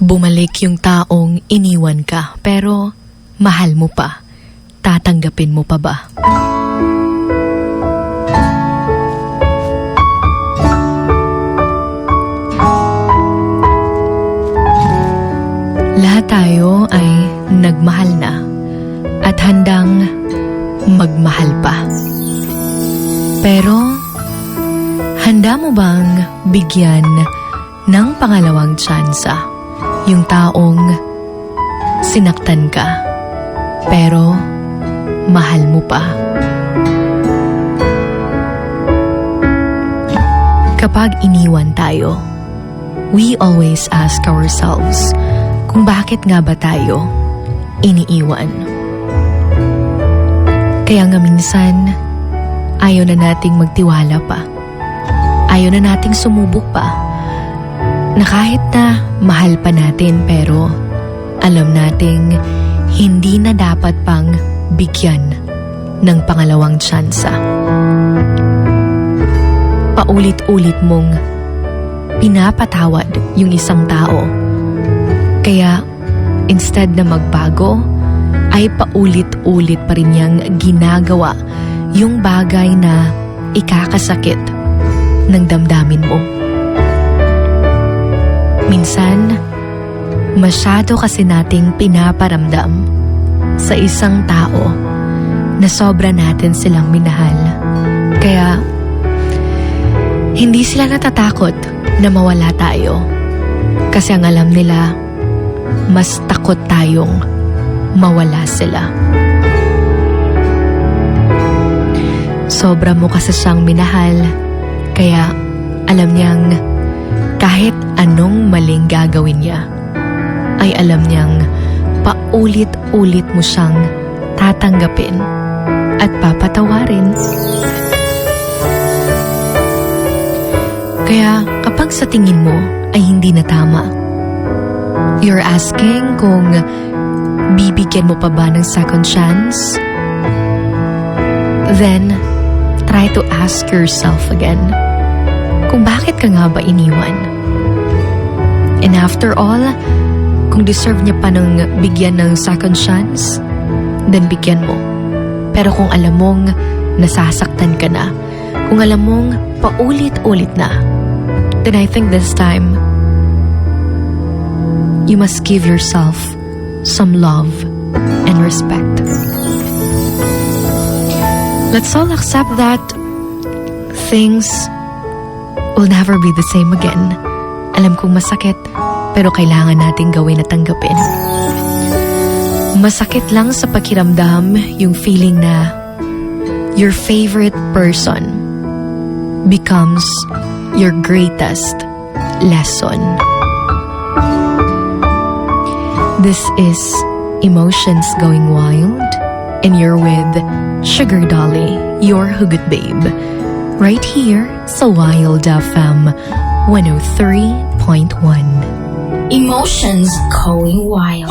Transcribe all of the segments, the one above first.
Bumalik yung taong iniwan ka pero mahal mo pa. Tatanggapin mo pa ba? Lahat tayo ay nagmahal na at handang magmahal pa. Pero, handa mo bang bigyan ng pangalawang tsansa yung taong sinaktan ka pero mahal mo pa? Kapag iniwan tayo, we always ask ourselves kung bakit nga ba tayo iniiwan. Kaya nga minsan, ayaw na nating magtiwala pa. Ayaw na nating sumubok pa. Na kahit na mahal pa natin pero alam nating hindi na dapat pang bigyan ng pangalawang tsansa. Paulit-ulit mong pinapatawad yung isang tao. Kaya instead na magbago, ay paulit-ulit pa rin niyang ginagawa yung bagay na ikakasakit ng damdamin mo. Minsan, masyado kasi nating pinaparamdam sa isang tao na sobra natin silang minahal. Kaya, hindi sila natatakot na mawala tayo. Kasi ang alam nila, mas takot tayong mawala sila. Sobra mo kasi siyang minahal, kaya alam niyang kahit anong maling gagawin niya, ay alam niyang paulit-ulit mo siyang tatanggapin at papatawarin. Kaya kapag sa tingin mo ay hindi na tama, you're asking kung bibigyan mo pa ba ng second chance? Then, try to ask yourself again kung bakit ka nga ba iniwan. And after all, kung deserve niya pa ng bigyan ng second chance, then bigyan mo. Pero kung alam mong nasasaktan ka na, kung alam mong paulit-ulit na, then I think this time, you must give yourself some love and respect. Let's all accept that things will never be the same again. Alam kong masakit, pero kailangan nating gawin at tanggapin. Masakit lang sa pakiramdam yung feeling na your favorite person becomes your greatest lesson. This is Emotions Going Wild, and you're with Sugar Dolly, your Hugot Babe, right here sa Wild FM 103.1. Emotions going wild.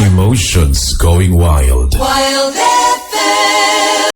Emotions going wild. Wild